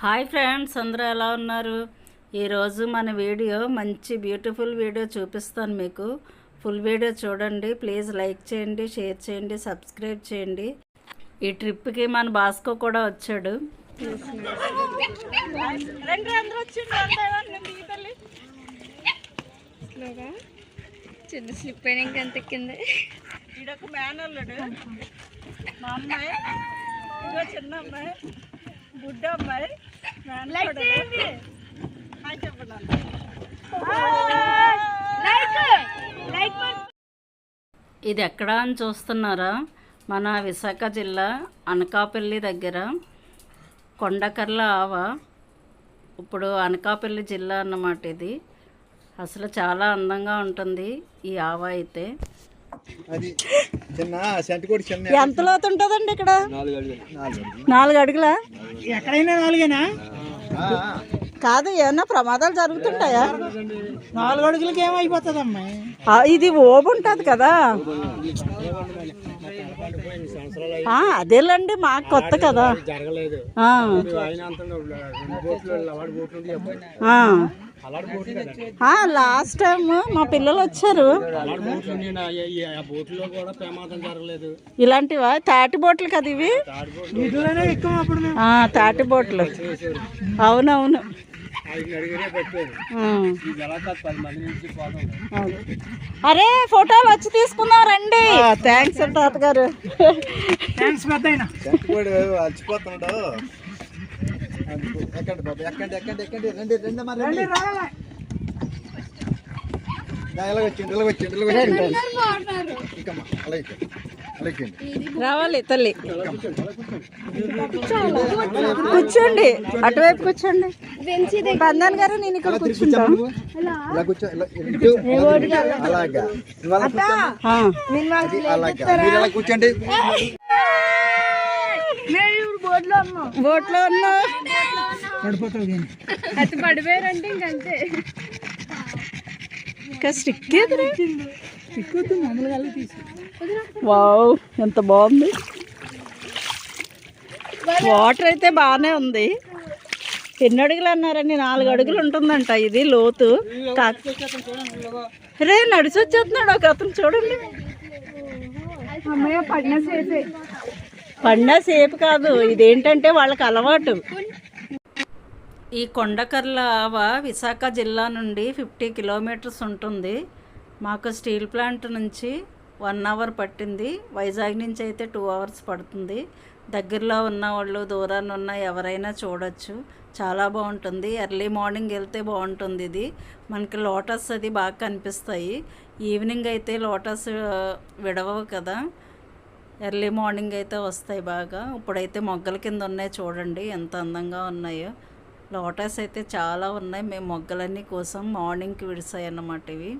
Hi friends అందరూ ఎలా ఉన్నారు? ఈరోజు మన వీడియో మంచి బ్యూటిఫుల్ వీడియో చూపిస్తాను మీకు. ఫుల్ వీడియో చూడండి ప్లీజ్ లైక్ చేయండి షేర్ చేయండి సబ్స్క్రైబ్ చేయండి. ఈ ట్రిప్కి మన భాస్కో కూడా వచ్చాడు. చిన్న స్లిప్ అయినా ఇంకెంత కింద ఈడొక మేనల్లుడు. మా అమ్మాయి ఇంకో చిన్న అమ్మాయి. బుడ్డ అమ్మాయి హాయ్ చెప్పండి ఇది ఎక్కడ అని చూస్తున్నారా? మన విశాఖ జిల్లా అనకాపల్లి దగ్గర కొండకర్ల ఆవ. ఇప్పుడు అనకాపల్లి జిల్లా అన్నమాట ఇది. అసలు చాలా అందంగా ఉంటుంది ఈ ఆవ అయితే. అది చిన్న సెంట్ కూడా చిన్న ఎంత లోతు ఉంటుందండి ఇక్కడ? నాలుగు అడుగులు. నాలుగు అడుగులా? ఎక్కడైనా నాలుగేనా? కాదు ఏమన్నా ప్రమాదాలు జరుగుతుంటాయా? నాలుగు అడుగులకి ఏమైపోతుంది అమ్మాయి ఆ, ఇది ఓబు ఉంటుంది కదా. ఆ, అదేలేండి మాకు కొత్త కదా. జరగలేదు. లాస్ట్ టైం మా పిల్లలు వచ్చారు. ఇలాంటివా? తాటి బోట్లు కదా ఇవి? తాటి బోట్లు అవునవును. అరే ఫోటోలు వచ్చి తీసుకుందాం రండి. థ్యాంక్స్ తాతగారు. థ్యాంక్స్ పెద్ద సెంట్ కూడా అలసిపోతున్నాడు అందుకు ఎక్కండి బాబు ఎక్కండి ఎక్కండి ఎక్కండి రండి రండి అమ్మా రండి ఇంకమ్మా అలాగే రావాలి తల్లి కూర్చోండి అటువైపు కూర్చోండి. బంధన్ గారు నేను ఇక్కడ కూర్చుంటాను. కూర్చోండి కూర్చో ఇలా ఇటు, అలాగా నువ్వు అలా కూర్చో. ఆ. అది అలాగా మీరు ఇలా కూర్చోండి బోట్లో ఉన్నా. పడిపోతావు అది పడిపోయారంటే ఇంకంతే. ఇంకా స్టిక్ వావ్ ఎంత బాగుంది. వాటర్ అయితే బాగానే ఉంది. ఎన్ని అడుగులు అన్నారండి? నాలుగు అడుగులు ఉంటుందంట. ఇది లోతు. రే నడిచి వచ్చేస్తున్నాడు ఒక అతను చూడండి. అమ్మయ్య పడిన పండా సేపు కాదు ఇదేంటంటే వాళ్ళకి అలవాటు. ఈ కొండకర్ల ఆవ విశాఖ జిల్లా నుండి ఫిఫ్టీ కిలోమీటర్స్ ఉంటుంది. మాకు స్టీల్ ప్లాంట్ నుంచి వన్ అవర్ పట్టింది. వైజాగ్ నుంచి అయితే టూ అవర్స్ పడుతుంది. దగ్గరలో ఉన్న వాళ్ళు దూరాన్ని ఉన్న ఎవరైనా చూడొచ్చు. చాలా బాగుంటుంది. ఎర్లీ మార్నింగ్ వెళ్తే బాగుంటుంది ఇది. మనకి లోటస్ అది బాగా కనిపిస్తాయి. ఈవినింగ్ అయితే లోటస్ విడవవు కదా. ఎర్లీ మార్నింగ్ అయితే వస్తాయి బాగా. ఇప్పుడైతే మొగ్గల కింద ఉన్నాయి చూడండి ఎంత అందంగా ఉన్నాయో. లోటస్ అయితే చాలా ఉన్నాయి మేము మొగ్గలన్నీ కోసం మార్నింగ్కి విడిసాయి అన్నమాట ఇవి.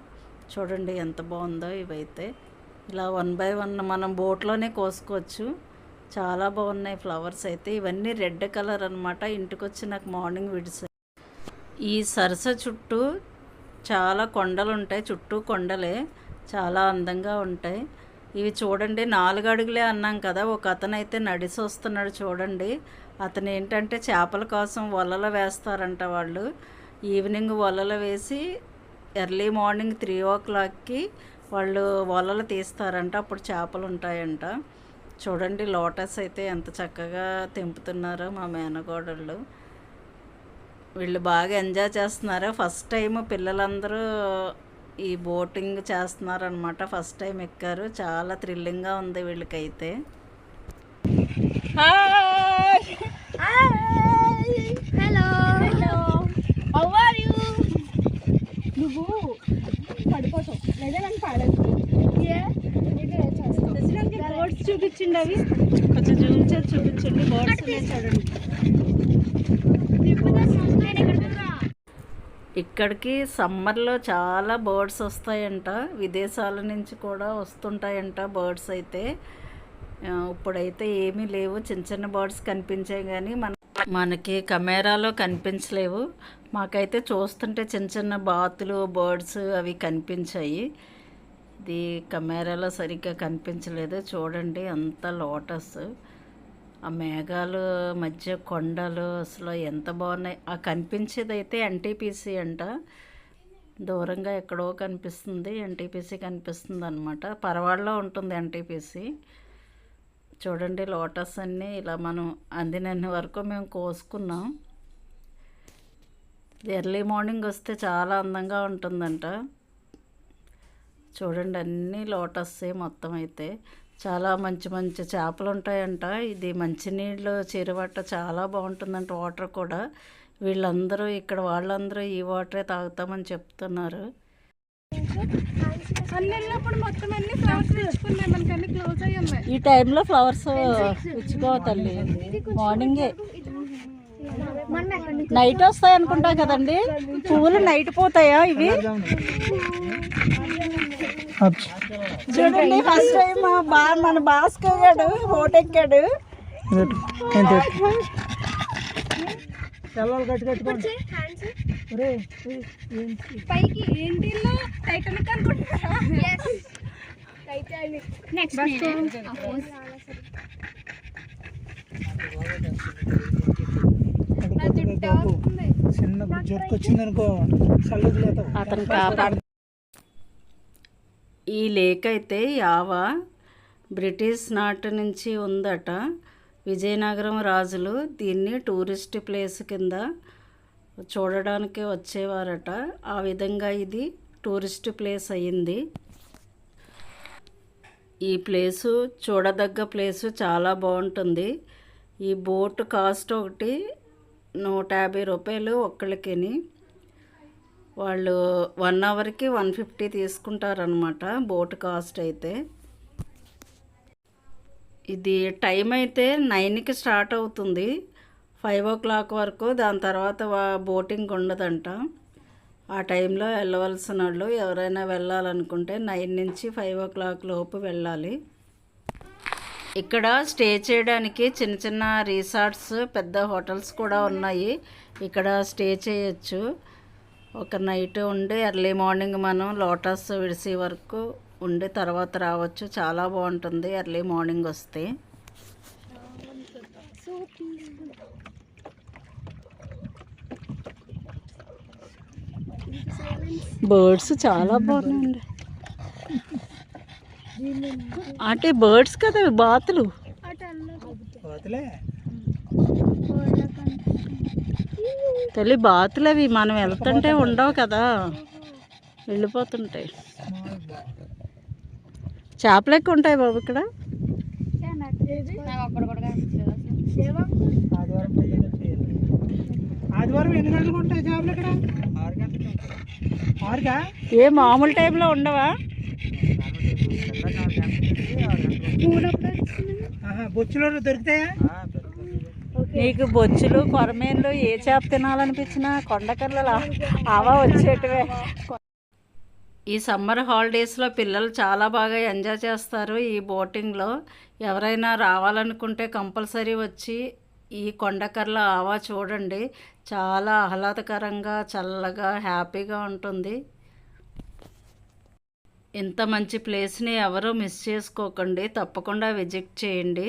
చూడండి ఎంత బాగుందో ఇవైతే. ఇలా వన్ బై వన్ మనం బోట్లోనే కోసుకోవచ్చు. చాలా బాగున్నాయి ఫ్లవర్స్ అయితే. ఇవన్నీ రెడ్ కలర్ అనమాట ఇంటికి వచ్చి నాకు మార్నింగ్ విడిసాయి. ఈ సరస చుట్టూ చాలా కొండలు ఉంటాయి చుట్టూ కొండలే. చాలా అందంగా ఉంటాయి. ఇవి చూడండి నాలుగు అడుగులే అన్నాం కదా ఒక అతను అయితే నడిసి వస్తున్నాడు చూడండి. అతను ఏంటంటే చేపల కోసం వలలు వేస్తారంట వాళ్ళు. ఈవినింగ్ వలలు వేసి ఎర్లీ మార్నింగ్ త్రీ ఓ క్లాక్కి వాళ్ళు వలలు తీస్తారంట అప్పుడు చేపలు ఉంటాయంట. చూడండి లోటస్ అయితే ఎంత చక్కగా తెంపుతున్నారో మా మేనగోడళ్ళు. వీళ్ళు బాగా ఎంజాయ్ చేస్తున్నారు? ఫస్ట్ టైం పిల్లలందరూ ఈ బోటింగ్ చేస్తున్నారనమాట ఫస్ట్ టైం ఎక్కారు. చాలా థ్రిల్లింగ్గా ఉంది వీళ్ళకైతే. హలో నువ్వు పడిపోతావు. లేదా నన్ను పాడదు బోర్డ్స్ చూపించండి అవి. కొంచెం చూపించేది చూపించండి. బోర్డ్స్ చూడండి. ఇక్కడికి సమ్మర్లో చాలా బర్డ్స్ వస్తాయంట. విదేశాల నుంచి కూడా వస్తుంటాయంట బర్డ్స్ అయితే. ఇప్పుడైతే ఏమీ లేవు. చిన్న చిన్న బర్డ్స్ కనిపించాయి కానీ మన మనకి కెమెరాలో కనిపించలేవు. మాకైతే చూస్తుంటే చిన్న చిన్న బాతులు బర్డ్స్ అవి కనిపించాయి. ఇది కెమెరాలో సరిగ్గా కనిపించలేదు. చూడండి అంత లోటస్. ఆ మేఘాలు మధ్య కొండలు అసలు ఎంత బాగున్నాయి. ఆ కనిపించేది అయితే ఎన్టీపీసీ అంట. దూరంగా ఎక్కడో కనిపిస్తుంది ఎన్టీపీసీ కనిపిస్తుంది అనమాట పరవాడలో ఉంటుంది ఎన్టీపీసీ. చూడండి లోటస్ అన్నీ ఇలా మనం అందినన్ని వరకు మేము కోసుకున్నాం. ఎర్లీ మార్నింగ్ వస్తే చాలా అందంగా ఉంటుందంట. చూడండి అన్నీ లోటస్ మొత్తం అయితే. చాలా మంచి మంచి చేపలు ఉంటాయంట. ఇది మంచినీళ్ళు చెరువట్ట చాలా బాగుంటుందంట వాటర్ కూడా. వీళ్ళందరూ ఇక్కడ వాళ్ళందరూ ఈ వాటరే తాగుతామని చెప్తున్నారు. ఈ టైంలో ఫ్లవర్స్ ఇచ్చుకో తల్లి. మార్నింగే నైట్ వస్తాయి అనుకుంటా కదండి. పువ్వులు నైట్ పోతాయా ఇవి? చూడండి ఫస్ట్ టైం బా మన భాస్కర్ ఓటెక్కాడు. పైకి ఏంటిలో టైటానిక్ అనుకుంటున్నారా? టైటానిక్ నెక్స్ట్ చిన్న జర్క్ వచ్చింది అనుకో చల్లదులేతావు అతను కాపాడు. ఈ లేక్ అయితే యావా బ్రిటిష్ నాటి నుంచి ఉందట. విజయనగరం రాజులు దీన్ని టూరిస్ట్ ప్లేస్ కింద చూడడానికి వచ్చేవారట. ఆ విధంగా ఇది టూరిస్ట్ ప్లేస్ అయ్యింది ఈ ప్లేసు చూడదగ్గ ప్లేసు చాలా బాగుంటుంది. ఈ బోట్ కాస్ట్ ఒకటి నూట యాభై రూపాయలు ఒక్కళ్ళకిని. వాళ్ళు వన్ అవర్కి వన్ ఫిఫ్టీ తీసుకుంటారనమాట బోట్ కాస్ట్ అయితే. ఇది టైం అయితే నైన్కి స్టార్ట్ అవుతుంది. ఫైవ్ ఓ క్లాక్ వరకు దాని తర్వాత బోటింగ్ ఉండదంట. ఆ టైంలో వెళ్ళవలసిన వాళ్ళు ఎవరైనా వెళ్ళాలనుకుంటే నైన్ నుంచి ఫైవ్ ఓ క్లాక్ లోపు వెళ్ళాలి. ఇక్కడ స్టే చేయడానికి చిన్న చిన్న రిసార్ట్స్ పెద్ద హోటల్స్ కూడా ఉన్నాయి. ఇక్కడ స్టే చేయొచ్చు. ఒక నైట్ ఉండి ఎర్లీ మార్నింగ్ మనం లోటస్ విడిసే వరకు ఉండి తర్వాత రావచ్చు. చాలా బాగుంటుంది ఎర్లీ మార్నింగ్ వస్తే. బర్డ్స్ చాలా బాగున్నాయండి. అంటే బర్డ్స్ కదా బాతులు. పోతలే తల్లి బాతులు అవి మనం వెళ్తుంటే ఉండవు కదా. వెళ్ళిపోతుంటాయి. చేపలు ఎక్కువ ఉంటాయి బాబు ఇక్కడ? ఏ మామూలు టైంలో ఉండవా? బొచ్చులో దొరుకుతాయా? నీకు బొచ్చులు కొరమేన్లు ఏ చేప తినాలనిపించినా కొండకర్రలు అవా వచ్చేటివే. ఈ సమ్మర్ హాలిడేస్లో పిల్లలు చాలా బాగా ఎంజాయ్ చేస్తారు ఈ బోటింగ్లో. ఎవరైనా రావాలనుకుంటే కంపల్సరీ వచ్చి ఈ కొండకర్ల ఆవా చూడండి. చాలా ఆహ్లాదకరంగా చల్లగా హ్యాపీగా ఉంటుంది. ఇంత మంచి ప్లేస్ని ఎవరూ మిస్ చేసుకోకండి. తప్పకుండా విజిట్ చేయండి.